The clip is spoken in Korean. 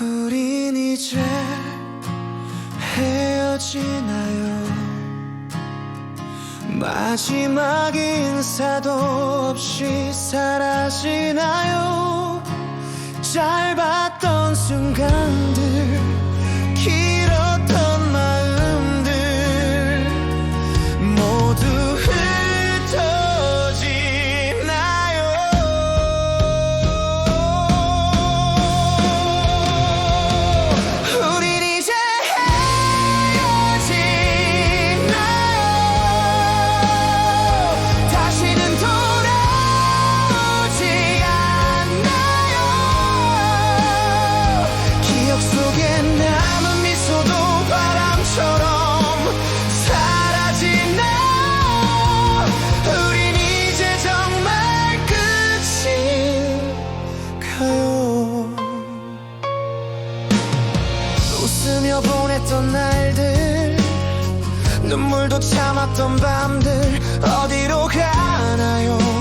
우린 이제 헤어지나요? 마지막 인사도 없이 사라지나요? 짧았던 순간들 웃으며 보냈던 날들. 눈물도 참았던 밤들. 어디로 가나요